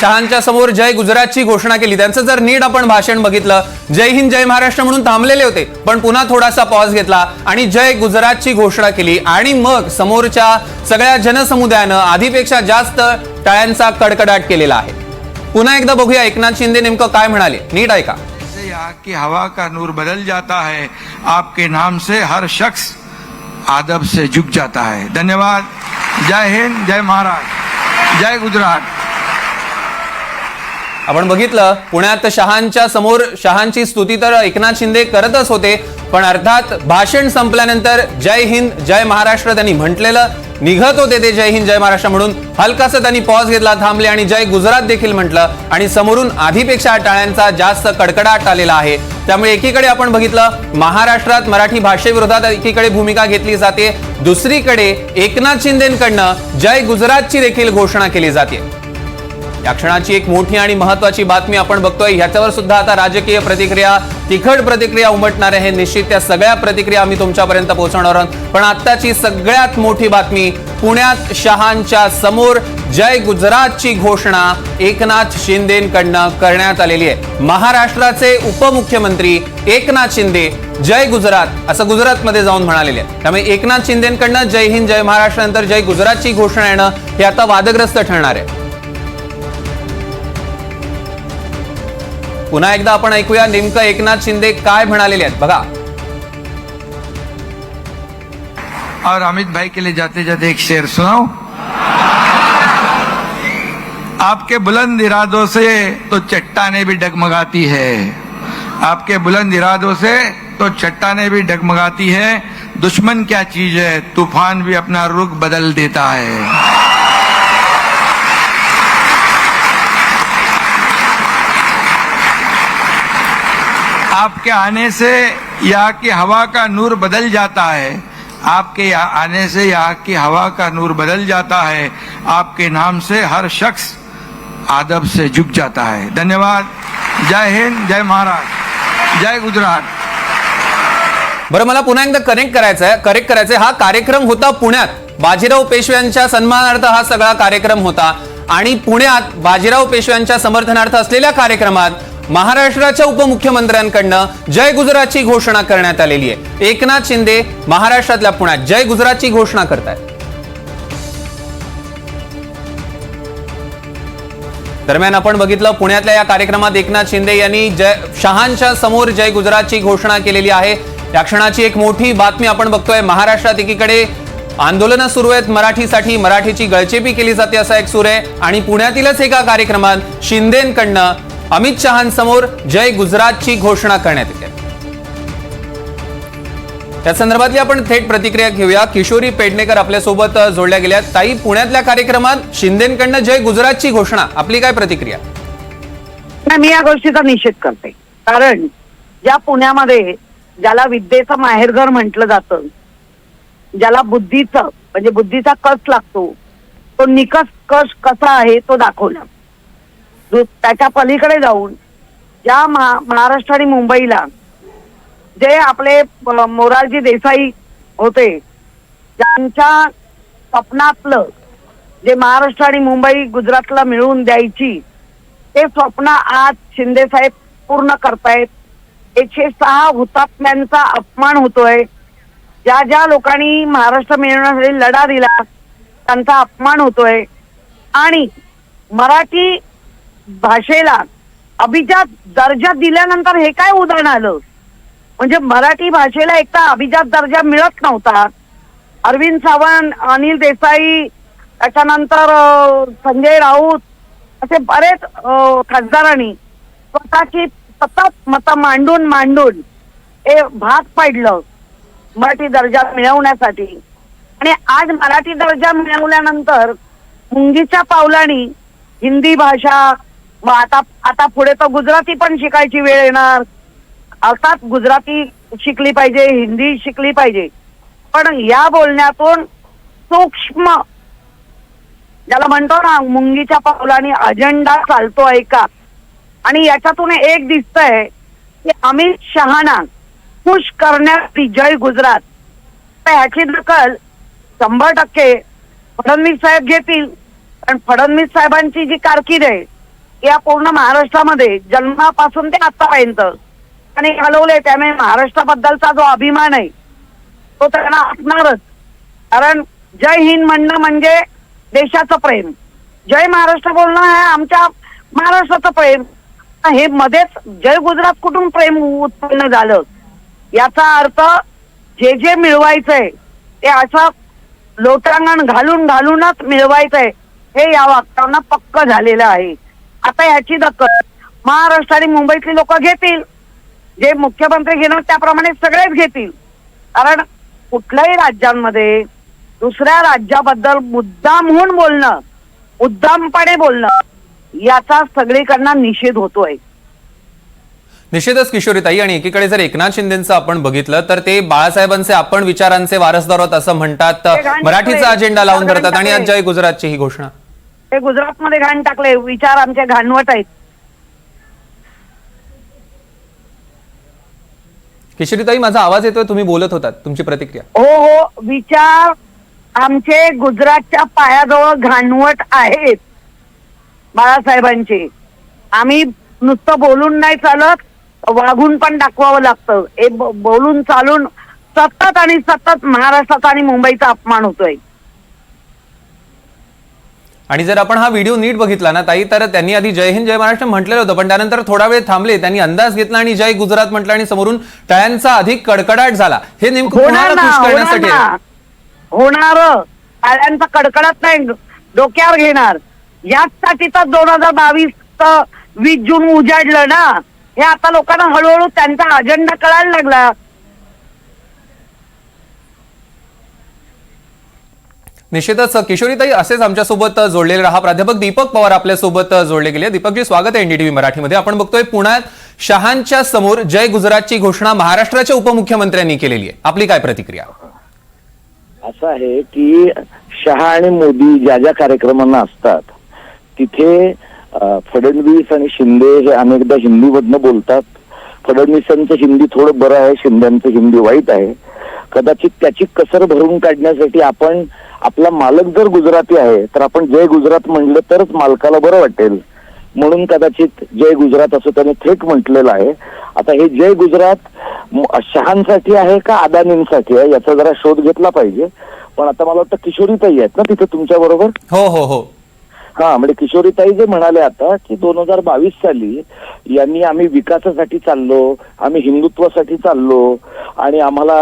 शहांच्या समोर जय गुजरातची घोषणा केली. त्यांचं जर नीट आपण भाषण बघितलं जय हिंद जय महाराष्ट्र म्हणून थांबलेले होते पण पुन्हा थोडासा पॉज घेतला आणि जय गुजरातची घोषणा केली. आणि मग समोरच्या सगळ्या जनसमुदायानं आधीपेक्षा जास्त टाळ्यांचा कडकडाट केलेला आहे. पुन्हा एकदा बघूया एकनाथ शिंदे नेमकं काय म्हणाले. नीट ऐका. की हवा का नूर बदल जाता है आपके नाम से हर शख्स आदब से झुक जाता है। धन्यवाद। जय हिंद जय महाराष्ट्र। जय गुजरात। आपण बघितलं पुण्यात शहांच्या समोर शहांची स्तुती तर एकनाथ शिंदे करतच होते पण अर्थात भाषण संपल्यानंतर जय हिंद जय महाराष्ट्र त्यांनी म्हटलेलं निघत होते ते जय हिंद जय महाराष्ट्र म्हणून. हलकासा त्यांनी पॉज घेतला थांबले आणि जय गुजरात देखील म्हटलं. आणि समोरून आधीपेक्षा टाळ्यांचा जास्त कडकडाट आलेला आहे. त्यामुळे एकीकडे आपण बघितलं महाराष्ट्रात मराठी भाषेविरोधात एकीकडे भूमिका घेतली जाते. दुसरीकडे एकनाथ शिंदेकडनं जय गुजरातची देखील घोषणा केली जाते. या क्षणाची एक मोठी आणि महत्वाची बातमी आपण बघतोय. ह्याच्यावर सुद्धा आता राजकीय प्रतिक्रिया तिखट प्रतिक्रिया उमटणार आहे. निश्चित त्या सगळ्या प्रतिक्रिया आम्ही तुमच्यापर्यंत पोहोचवणार आहोत. पण आत्ताची सगळ्यात मोठी बातमी पुण्यात शहांच्या समोर जय गुजरातची घोषणा एकनाथ शिंदेकडनं करण्यात आलेली आहे. महाराष्ट्राचे उपमुख्यमंत्री एकनाथ शिंदे जय गुजरात असं गुजरातमध्ये जाऊन म्हणालेले आहे त्यामुळे एकनाथ शिंदेकडनं जय हिंद जय महाराष्ट्र नंतर जय गुजरातची घोषणा येणं हे आता वादग्रस्त ठरणार आहे. पुन्हा एकदा आपण ऐकूया नेमकं एकनाथ शिंदे काय म्हणालेले आहेत. बघा. और अमित भाई के लिए जाते जाते एक शेर सुनाओ। आपके बुलंद इरादों से तो चट्टाने भी डगमगाती है। आपके बुलंद इरादों से तो चट्टाने भी डगमगाती है। दुश्मन क्या चीज है? तूफान भी अपना रुख बदल देता है। आपके आने से यहाँ की हवा का नूर बदल जाता है। आपके यहाँ आने से यहाँ की हवा का नूर बदल जाता है। आपके नाम से हर शख्स आदब से झुक जाता है। धन्यवाद। जय हिंद जय महाराष्ट्र जय गुजरात। बरं मला पुन्हा एकदा कनेक्ट करायचं आहे. करेक्ट करायचंय हा कार्यक्रम होता पुण्यात. बाजीराव पेशव्यांच्या सन्मानार्थ हा सगळा कार्यक्रम होता. आणि पुण्यात बाजीराव पेशव्यांच्या समर्थनार्थ असलेल्या कार्यक्रमात महाराष्ट्राच्या उपमुख्यमंत्र्यांकडनं जय गुजरातची घोषणा करण्यात आलेली आहे. एकनाथ शिंदे महाराष्ट्रातल्या पुण्यात जय गुजरातची घोषणा करतायत. दरम्यान आपण बघितलं पुण्यातल्या या कार्यक्रमात एकनाथ शिंदे यांनी जय शहांच्या समोर जय गुजरातची घोषणा केलेली आहे. या क्षणाची एक मोठी बातमी आपण बघतोय. महाराष्ट्रात एकीकडे आंदोलनं सुरू आहेत मराठीसाठी. मराठीची गळचेपी केली जाते असा एक सूर आहे. आणि पुण्यातीलच एका कार्यक्रमात शिंदेकडनं अमित शहांसमोर जय गुजरातची घोषणा करण्यात येते. त्या संदर्भातली आपण थेट प्रतिक्रिया घेऊया. किशोरी पेडणेकर आपल्यासोबत जोडल्या गेल्या ताई पुण्यातल्या कार्यक्रमात शिंदेकडनं जय गुजरातची घोषणा. आपली काय प्रतिक्रिया? नाही मी या गोष्टीचा निषेध करते. कारण ज्या पुण्यामध्ये ज्याला विद्येचं माहेरघर म्हटलं जातं ज्याला बुद्धीचं म्हणजे बुद्धीचा कस लागतो तो निकस कस कसा आहे तो दाखवला त्याच्या पलीकडे जाऊन ज्या महाराष्ट्र आणि मुंबईला जे आपले मोरारजी देसाई होते त्यांच्या स्वप्नातलं जे महाराष्ट्र आणि मुंबई गुजरातला मिळवून द्यायची ते स्वप्न आज शिंदे साहेब पूर्ण करतायत. एकशे सहा हुतात्म्यांचा अपमान होतोय. ज्या ज्या लोकांनी महाराष्ट्र मिळवण्यासाठी लढा दिला त्यांचा अपमान होतोय. आणि मराठी भाषेला अभिजात दर्जा दिल्यानंतर हे काय उदाहरण आलं? म्हणजे मराठी भाषेला एक तर अभिजात दर्जा मिळत नव्हता. अरविंद सावंत अनिल देसाई त्याच्यानंतर संजय राऊत असे बरेच खासदारांनी स्वतःची सतत मतं मांडून मांडून हे भाग पाडलं मराठी दर्जा मिळवण्यासाठी. आणि आज मराठी दर्जा मिळवल्यानंतर मुंगीच्या पावलानी हिंदी भाषा मग आता आता पुढे तर गुजराती पण शिकायची वेळ येणार. अर्थात गुजराती शिकली पाहिजे हिंदी शिकली पाहिजे. पण या बोलण्यातून सूक्ष्म ज्याला म्हणतो ना मुंगीच्या पावलाने अजेंडा चालतो ऐका. आणि याच्यातून एक दिसतंय की अमित शहाना खुश करण्यासाठी जय गुजरात. तर ह्याची दखल शंभर टक्के फडणवीस साहेब घेतील. कारण फडणवीस साहेबांची जी कारकीर्द आहे या पूर्ण महाराष्ट्रामध्ये जन्मापासून ते आतापर्यंत. आणि घालवले त्यामुळे महाराष्ट्राबद्दलचा जो अभिमान आहे तो त्यांना असणारच कारण जय हिंद म्हणणं म्हणजे देशाचं प्रेम. जय महाराष्ट्र बोलणं हे आमच्या महाराष्ट्राचं प्रेम. हे मध्येच जय गुजरात कुठून प्रेम उत्पन्न झालं? याचा अर्थ जे जे मिळवायचंय ते असं लोटांगण घालून घालूनच मिळवायचंय हे या वाक्यावरनं पक्क झालेलं आहे. आता याची दखल महाराष्ट्र आणि मुंबईतली लोक घेतील जे मुख्यमंत्री घेणार त्याप्रमाणे सगळेच घेतील कारण कुठल्याही राज्यांमध्ये दुसऱ्या राज्याबद्दल मुद्दामहून बोलणं मुद्दामपणे बोलणं याचा सगळीकडनं निषेध होतोय निश्चितच किशोरीताई आणि एकीकडे जर एकनाथ शिंदेचं आपण बघितलं तर ते बाळासाहेबांचे आपण विचारांचे वारसदार आहोत असं म्हणतात मराठीचा. अजेंडा लावून धरतात आणि आज. जय गुजरातची ही घोषणा ते गुजरातमध्ये घाण टाकले विचार आमचे घाणवट आहेत. किशोरीताई माझा आवाज येतोय? तुम्ही बोलत होतात. तुमची प्रतिक्रिया. हो हो. विचार आमचे गुजरातच्या पायाजवळ घाणवट आहेत. बाळासाहेबांचे. आम्ही नुसतं बोलून नाही चालत वागून पण दाखवावं लागतं. हे बोलून चालून सतत आणि सतत महाराष्ट्राचा आणि मुंबईचा अपमान होतोय. आणि जर आपण हा व्हिडिओ नीट बघितला ना ताई तर त्यांनी आधी जय हिंद जय महाराष्ट्र म्हटलेलं होतं पण त्यानंतर थोडा वेळ थांबले त्यांनी अंदाज घेतला आणि जय गुजरात म्हटलं आणि समोरून टाळ्यांचा अधिक कडकडाट झाला. हे नेमकं होणार कोणाला ना खुश होणार करण्यासाठी ना. आहे? होणार. टाळ्यांचा कडकडत नाही डोक्यावर घेणार. याचसाठी तर दोन हजार बावीस वीस जून उजाडलं ना. हे आता लोकांना हळूहळू त्यांचा अजेंडा कळायला लागला. निश्चितच किशोरीताई असेच आमच्यासोबत जोडलेले राहा. प्राध्यापक दीपक पवार आपल्यासोबत जोडले गेले. दीपकजी स्वागत आहे एनडीटीव्ही मराठीमध्ये. आपण बघतोय पुण्यात शहांच्या समोर जय गुजरातची घोषणा महाराष्ट्राच्या उपमुख्यमंत्र्यांनी केलेली आहे. आपली काय प्रतिक्रिया? असं आहे की शहा आणि मोदी ज्या ज्या कार्यक्रमांना असतात तिथे फडणवीस आणि शिंदे हे अनेकदा हिंदीमधनं बोलतात. फडणवीसांचं हिंदी थोडं बरं आहे शिंद्यांचं हिंदी वाईट आहे. कदाचित त्याची कसर भरून काढण्यासाठी आपण आपला मालक जर गुजराती आहे तर आपण जय गुजरात म्हणलं तरच मालकाला बरं वाटेल. म्हणून कदाचित जय गुजरात असं त्याने थेट म्हटलेलं आहे. आता हे जय गुजरात शहांसाठी आहे का अदानींसाठी आहे याचा जरा शोध घेतला पाहिजे. पण आता मला वाटतं किशोरीताई आहेत ना तिथे तुमच्या बरोबर? हो हो हो. हा म्हणजे किशोरीताई जे म्हणाले आता की दोन हजार बावीस साली यांनी आम्ही विकासासाठी चाललो आम्ही हिंदुत्वासाठी चाललो आणि आम्हाला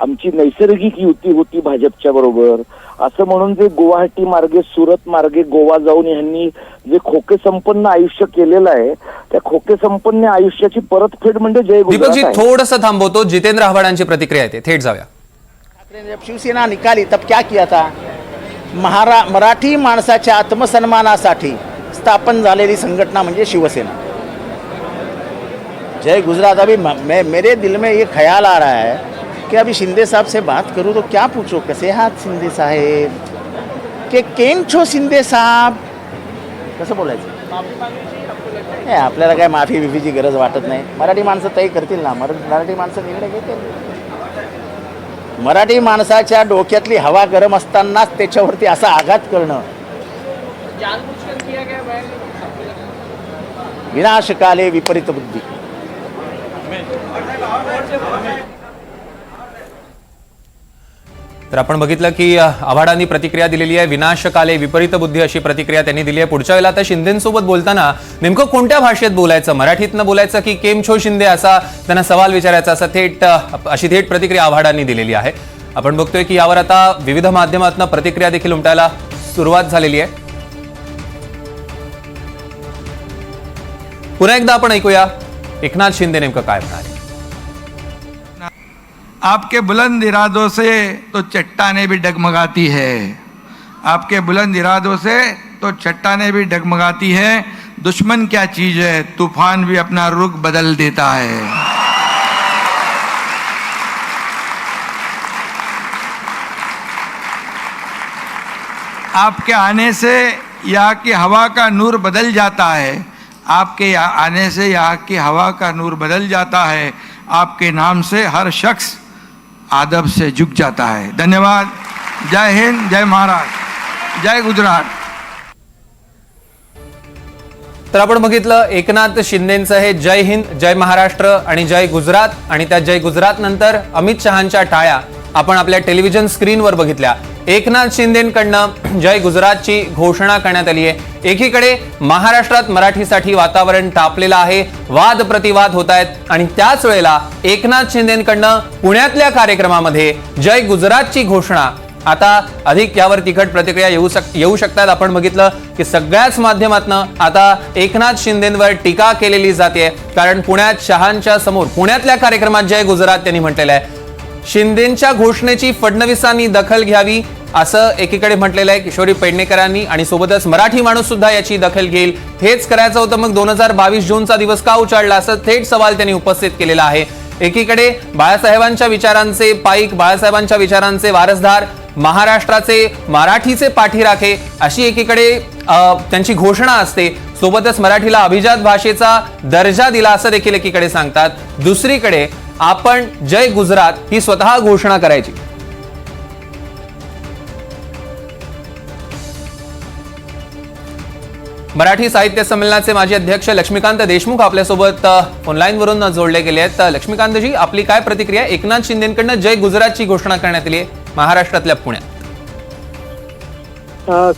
आमची नैसर्गिक युती होती भाजपच्या बरोबर. असं म्हणून जे गुवाहाटी मार्गे सुरत मार्गे गोवा जाऊन यांनी जे खोके संपन्न आयुष्य केलेलं आहे त्या खोके संपन्न आयुष्याची परतफेड म्हणजे जय दीपकजी. थोडस थांबवतो. जितेंद्र आव्हाडांची प्रतिक्रिया येते. थेट जाऊया. जब शिवसेना निकाली तब क्या किया था? महारा मराठी माणसाच्या आत्मसन्मानासाठी स्थापन झालेली संघटना म्हणजे शिवसेना. जय गुजरात अभी म- मैं मेरे दिल में ये ख्याल आ रहा है कि अभी शिंदे साहब से बात करूँ तो क्या पूछो? कसे हाथ शिंदे साहेब? के केम छो शिंदे साहेब? कसं बोलायचं? नाही आपल्याला काय माफी बिफीची गरज वाटत नाही. मराठी माणसं तय करतील ना. मर मराठी माणसं निर्णय घेतील. मराठी माणसाच्या डोक्यातली हवा गरम असतानाच त्याच्यावरती असा आघात करणं. विनाशकाले विपरीत बुद्धी. तर आपण बघितलं की आव्हाडांनी प्रतिक्रिया दिलेली आहे. विनाशकाले विपरीत बुद्धी अशी प्रतिक्रिया त्यांनी दिली आहे. पुढच्या वेळेला आता शिंदेसोबत बोलताना नेमकं कोणत्या भाषेत बोलायचं? मराठीतनं बोलायचं की केम छो शिंदे असा त्यांना सवाल विचारायचा? असा थेट अशी थेट प्रतिक्रिया आव्हाडांनी दिलेली आहे. आपण बघतोय की यावर आता विविध माध्यमातून प्रतिक्रिया देखील उमटायला सुरुवात झालेली आहे. पुन्हा एकदा आपण ऐकूया. एकनाथ शिंदे नेमकं काय आपके बुलंद इरादों से तो चट्टाने भी डगमगाती है। आपके बुलंद इरादों से तो चट्टाने भी डगमगाती है। दुश्मन क्या चीज़ है? तूफ़ान भी अपना रुख बदल देता है। आपके आने से यहाँ की हवा का नूर बदल जाता है। आपके आने से यहाँ की हवा का नूर बदल जाता है। आपके नाम से हर शख्स आदब से झुक जाता है। धन्यवाद। जय हिंद जय महाराष्ट्र जय गुजरात। तर आपण बघितलं एकनाथ शिंदेचं हे जय हिंद जय महाराष्ट्र आणि जय गुजरात आणि त्या जय गुजरात नंतर अमित शहांच्या टाळ्या आपण आपल्या टेलिव्हिजन स्क्रीनवर बघितल्या. एकनाथ शिंदेकडनं जय गुजरातची घोषणा करण्यात आली आहे. एकीकडे महाराष्ट्रात मराठीसाठी वातावरण तापलेलं आहे वाद प्रतिवाद होत आहेत आणि त्याच वेळेला एकनाथ शिंदेकडनं पुण्यातल्या कार्यक्रमामध्ये जय गुजरातची घोषणा. आता अधिक यावर तिखट प्रतिक्रिया येऊ शक येऊ शकतात. आपण बघितलं की सगळ्याच माध्यमातनं आता एकनाथ शिंदेंवर टीका केलेली जाते. कारण पुण्यात शहांच्या समोर पुण्यातल्या कार्यक्रमात जय गुजरात त्यांनी म्हटलेलं आहे. शिंदेच्या घोषणेची फडणवीसांनी दखल घ्यावी असं एकीकडे म्हटलेलं आहे किशोरी पेडणेकरांनी आणि सोबतच मराठी माणूस सुद्धा याची दखल घेईल. हेच करायचं होतं मग दोन हजार बावीस जूनचा दिवस का उचालला असं थेट सवाल त्यांनी उपस्थित केलेला आहे. एकीकडे बाळासाहेबांच्या विचारांचे पाईक बाळासाहेबांच्या विचारांचे वारसदार महाराष्ट्राचे मराठीचे पाठीराखे अशी एकीकडे त्यांची घोषणा असते. सोबतच मराठीला अभिजात भाषेचा दर्जा दिला असं देखील एकीकडे सांगतात. दुसरीकडे आपण जय गुजरात ही स्वतः घोषणा करायची. मराठी साहित्य संमेलनाचे माजी अध्यक्ष लक्ष्मीकांत देशमुख आपल्यासोबत ऑनलाईनवरून जोडले गेले आहेत. लक्ष्मीकांतजी आपली काय प्रतिक्रिया? एकनाथ शिंदेकडनं जय गुजरातची घोषणा करण्यात आली आहे महाराष्ट्रातल्या पुण्यात.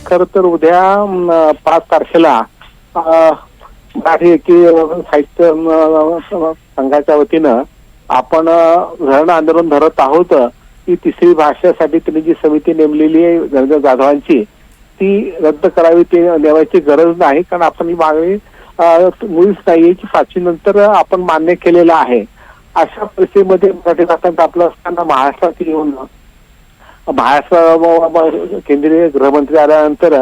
खर तर उद्या पाच तारखेला मराठी साहित्य संघाच्या वतीनं आपण धरण आंदोलन धरत आहोत की तिसरी भाषेसाठी त्यांनी जी समिती नेमलेली आहे धनंजय जाधवांची ती रद्द करावी ते नेवायची गरज नाही कारण आपण ही मागणी मुळीच नाहीये की पाचवी नंतर आपण मान्य केलेलं आहे. अशा परिस्थितीमध्ये मराठी भाषांत आपलं असताना महाराष्ट्रात येऊन महाराष्ट्र केंद्रीय गृहमंत्री आल्यानंतर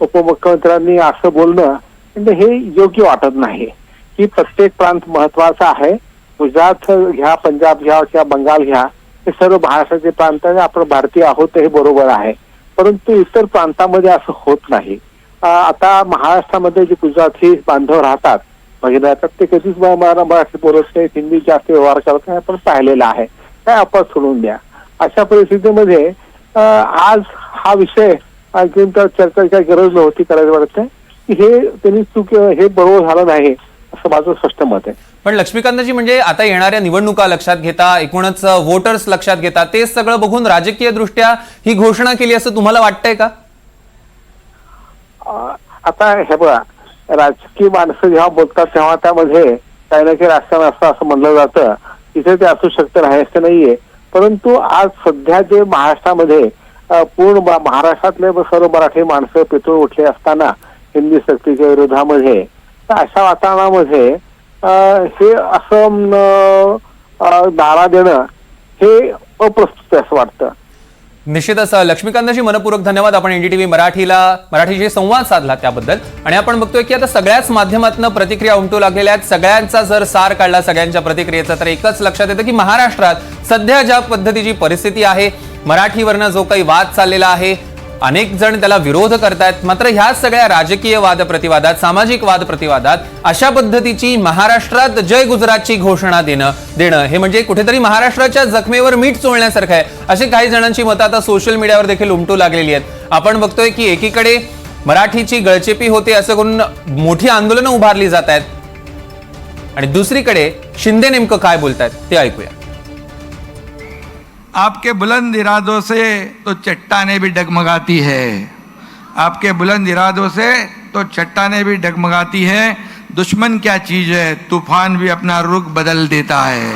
उपमुख्यमंत्र्यांनी असं बोलणं म्हणजे हे योग्य वाटत नाही. की प्रत्येक प्रांत महत्त्वाचा आहे. गुजरात घ्या पंजाब घ्या किंवा बंगाल घ्या हे सर्व महाराष्ट्राचे प्रांत आहे आपण भारतीय आहोत हे बरोबर आहे. परंतु इतर प्रांतामध्ये असं होत नाही. आता महाराष्ट्रामध्ये जे गुजराती बांधव राहतात म्हणजे वगैरे राहतात ते कधीच मराठी बोलत नाही हिंदी जास्त व्यवहार करत नाही आपण पाहिलेलं आहे. काय आपण सोडून द्या. अशा परिस्थितीमध्ये आज हा विषय आणखीन तर चर्चा गरज नव्हती करायला वाटत की हे त्यांनी चूक हे बरोबर झालं नाही असं माझं स्पष्ट मत आहे. पण लक्ष्मीकांतजी म्हणजे आता येणाऱ्या निवडणुका लक्षात घेता एकूणच वोटर्स लक्षात घेता तेच सगळं बघून राजकीय दृष्ट्या ही घोषणा केली असं तुम्हाला वाटतंय का? आता हे बघा राजकीय माणसं जेव्हा बोलतात तेव्हा त्यामध्ये काही ना काही राजकारण असतं असं म्हणलं जातं. तिथे ते असू शकतं राहायचं असं नाहीये. परंतु आज सध्या जे महाराष्ट्रामध्ये पूर्ण महाराष्ट्रातले सर्व मराठी माणसं पेटून उठले असताना हिंदी सक्तीच्या विरोधामध्ये तर अशा वातावरणामध्ये हे असं धारा देणं हे अप्रस्तुत आहे असं वाटतं. निश्चितच लक्ष्मीकांताशी मनपूर्वक धन्यवाद. आपण एनडीटीव्ही मराठीला मराठीशी संवाद साधला त्याबद्दल. आणि आपण बघतोय की आता सगळ्याच माध्यमातून प्रतिक्रिया उमटू लागलेल्या आहेत. सगळ्यांचा जर सार काढला सगळ्यांच्या प्रतिक्रियेचा तर एकच लक्षात येतं की महाराष्ट्रात सध्या ज्या पद्धतीची परिस्थिती आहे मराठीवरनं जो काही वाद चाललेला आहे अनेक जण त्याला विरोध करतायत. मात्र ह्या सगळ्या राजकीय वाद प्रतिवादात सामाजिक वाद प्रतिवादात अशा पद्धतीची महाराष्ट्रात जय गुजरातची घोषणा देणं देणं हे म्हणजे कुठेतरी महाराष्ट्राच्या जखमेवर मीठ चोळण्यासारखं आहे. अशी काही जणांची मतं आता सोशल मीडियावर देखील उमटू लागलेली आहेत. आपण बघतोय की एकीकडे मराठीची गळचेपी होते असं करून मोठी आंदोलनं उभारली जात आहेत. आणि दुसरीकडे शिंदे नेमकं काय बोलतायत ते ऐकूया. आपके बुलंद इरादों से तो चट्टाने भी डगमगाती है। आपके बुलंद इरादों से तो चट्टाने भी डगमगाती है। दुश्मन क्या चीज़ है? तूफ़ान भी अपना रुख बदल देता है।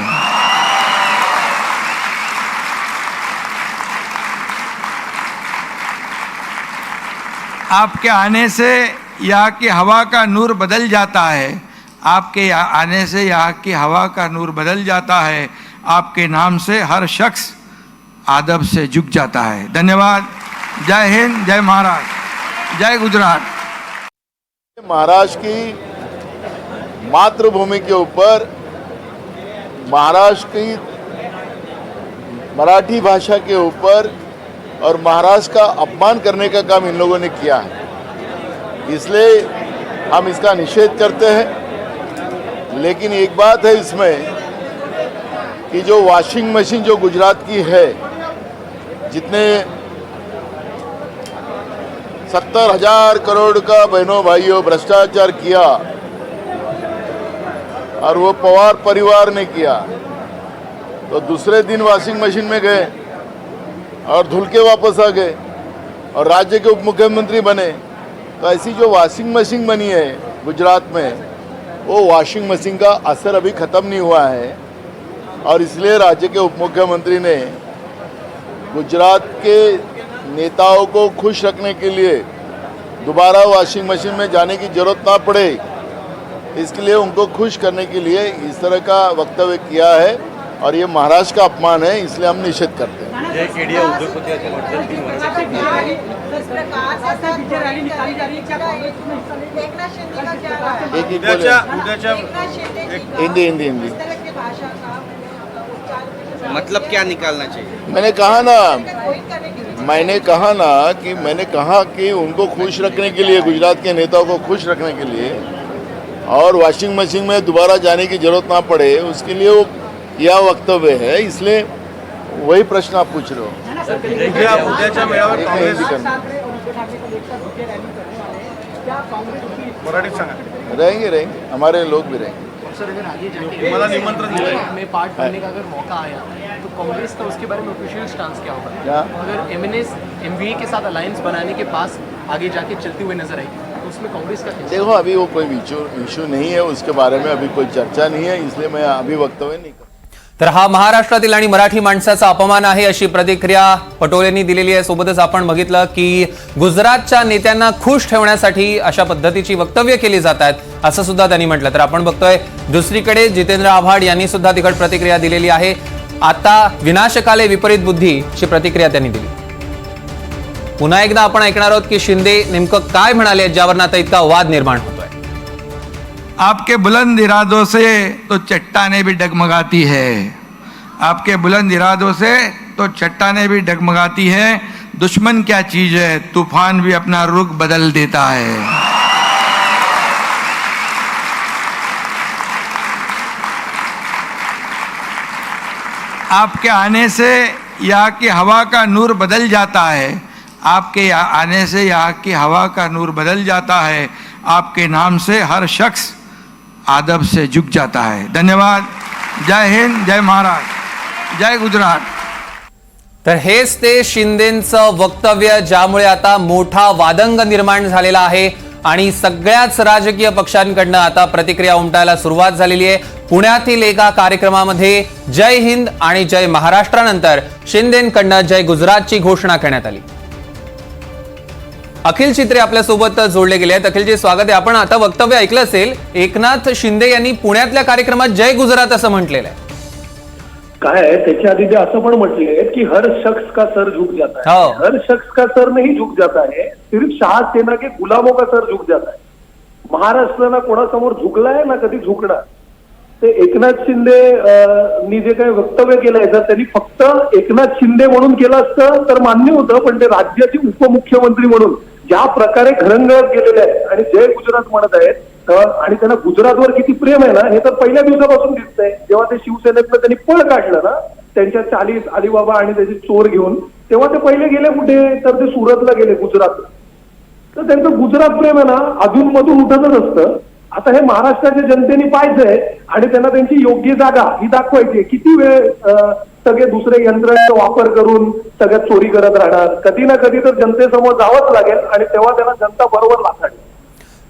आपके आने से यहाँ की हवा का नूर बदल जाता है। आपके आने से यहाँ की हवा का नूर बदल जाता है। आपके नाम से हर शख्स आदब से झुक जाता है। धन्यवाद। जय हिंद, जय महाराष्ट्र जय गुजरात। महाराष्ट्र की मातृभूमि के ऊपर महाराष्ट्र की मराठी भाषा के ऊपर और महाराष्ट्र का अपमान करने का काम इन लोगों ने किया है। इसलिए हम इसका निषेध करते हैं। लेकिन एक बात है इसमें कि जो वॉशिंग मशीन जो गुजरात की है जितने सत्तर हज़ार करोड़ का बहनों, भाइयों भ्रष्टाचार किया और वो पवार परिवार ने किया तो दूसरे दिन वॉशिंग मशीन में गए और धुल के वापस आ गए और राज्य के उप मुख्यमंत्री बने। तो ऐसी जो वॉशिंग मशीन बनी है गुजरात में, वो वॉशिंग मशीन का असर अभी ख़त्म नहीं हुआ है और इसलिए राज्य के उप मुख्यमंत्री ने गुजरात के नेताओं को खुश रखने के लिए दोबारा वॉशिंग मशीन में जाने की ज़रूरत ना पड़े इसके लिए उनको खुश करने के लिए इस तरह का वक्तव्य किया है और ये महाराष्ट्र का अपमान है इसलिए हम निषेध करते हैं। एक एक बोले। हिंदी हिंदी हिंदी मतलब क्या निकालना चाहिए? मैंने कहा ना मैंने कहा ना कि मैंने कहा कि उनको खुश रखने के लिए गुजरात के नेताओं को खुश रखने के लिए और वॉशिंग मशीन में दोबारा जाने की ज़रूरत ना पड़े उसके लिए वो किया वक्तव्य है। इसलिए वही प्रश्न आप पूछ रहे हो। रहेंगे रहेंगे। हमारे लोग भी रहेंगे। में पार्ट करने का अगर मौका आया तो कांग्रेस का उसके बारे में ऑफिशियल स्टांस क्या होगा? क्या? अगर एमएनएस एमवीए के साथ अलायंस बनाने के पास आगे जाके चलते हुए नज़र आई तो उसमें कांग्रेस का देखो अभी वो कोई इशू नहीं है उसके बारे में अभी कोई चर्चा नहीं है इसलिए मैं अभी वक्तव्य नहीं कर तर हा महाराष्ट्रातील आणि मराठी माणसाचा अपमान आहे अशी प्रतिक्रिया पटोलेंनी दिलेली आहे. सोबतच आपण बघितलं की गुजरातच्या नेत्यांना खुश ठेवण्यासाठी अशा पद्धतीची वक्तव्य केली जात आहेत असं सुद्धा त्यांनी म्हटलं. तर आपण बघतोय दुसरीकडे जितेंद्र आव्हाड यांनी सुद्धा तिकड प्रतिक्रिया दिलेली आहे. आता विनाशकाले विपरीत बुद्धीची प्रतिक्रिया त्यांनी दिली. पुन्हा एकदा आपण ऐकणार आहोत की शिंदे नेमकं काय म्हणाले ज्यावरनं आता इतका वाद निर्माण होतो आपके बुलंद इरादों से तो चट्टाने भी डगमगाती है। आपके बुलंद इरादों से तो चट्टाने भी डगमगाती है। दुश्मन क्या चीज़ है? तूफ़ान भी अपना रुख बदल देता है। आपके आने से यहाँ की हवा का नूर बदल जाता है। आपके आने से यहाँ की हवा का नूर बदल जाता है। आपके नाम से हर शख्स आदब से झुक जाता है। धन्यवाद। जय हिंद जय महाराष्ट्र जय गुजरात। तर हेच ते शिंदेचं वक्तव्य ज्यामुळे आता मोठा वादंग निर्माण झालेला आहे आणि सगळ्याच राजकीय पक्षांकडनं आता प्रतिक्रिया उमटायला सुरुवात झालेली आहे. पुण्यातील एका कार्यक्रमामध्ये जय हिंद आणि जय महाराष्ट्रानंतर शिंदेकडनं जय गुजरातची घोषणा करण्यात आली. अखिल चित्रे आपल्यासोबत जोडले गेले आहेत. अखिलजी स्वागत आहे. आपण आता वक्तव्य ऐकलं असेल एकनाथ शिंदे यांनी पुण्यातल्या कार्यक्रमात जय गुजरात असं म्हटलेलं आहे. काय त्याच्या आधी ते असं पण म्हटले की हर शख्स का सर झुक जाता है हो. हर शख्स का सर नहीं झुक जाता है सिर्फ शाह सेना के गुलामों का सर झुक जाता है महाराष्ट्राला कोणासमोर झुकला आहे ना कधी झुकणार? ते एकनाथ शिंदे नी जे काही वक्तव्य केलंय जर त्यांनी फक्त एकनाथ शिंदे म्हणून केलं असतं तर मान्य होतं पण ते राज्याचे उपमुख्यमंत्री म्हणून ज्या प्रकारे घरंगळत गेलेले आहेत आणि जय गुजरात म्हणत आहेत आणि त्यांना गुजरातवर किती प्रेम आहे ना हे तर पहिल्या दिवसापासून दिसतंय. जेव्हा ते शिवसेनेतनं त्यांनी पळ काढलं ना त्यांच्या चालीस अलिबाबा आणि त्याचे चोर घेऊन तेव्हा ते पहिले गेले कुठे? तर ते सुरतला गेले गुजरात तर त्यांचं गुजरात प्रेम आहे ना अधून मधून उठतच असतं. आता हे महाराष्ट्राच्या जनतेने पाहिजे आणि त्यांना त्यांची योग्य जागा ही दाखवायची किती वेळ सगळे दुसरे यंत्रांचा वापर करून सगळ्यात चोरी करत राहणार? कधी ना कधी तर जनतेसमोर जावंच लागेल आणि तेव्हा त्यांना जनता बरोबर लागणार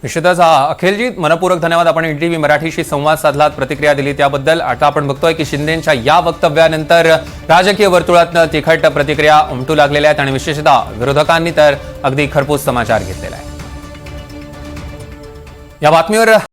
निश्चितच अखिलजी मनपूर्वक धन्यवाद. आपण एनटीव्ही मराठीशी संवाद साधलात प्रतिक्रिया दिली त्याबद्दल. आता आपण बघतोय की शिंदेच्या या वक्तव्यानंतर राजकीय वर्तुळातनं तिखट प्रतिक्रिया उमटू लागलेल्या आहेत आणि विशेषतः विरोधकांनी तर अगदी खरपूस समाचार घेतलेला आहे. या बातमीवर